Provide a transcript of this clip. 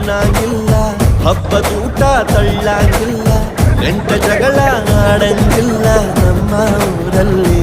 ಅನ್ನಾಗಿಲ್ಲ ಹಬ್ಬ ತೂಟ ತಳ್ಳಾಗಿಲ್ಲ. ಗಂಟ ಜಗಳ ಆಡಂಗಿಲ್ಲ. ನಮ್ಮ ಊರಲ್ಲಿ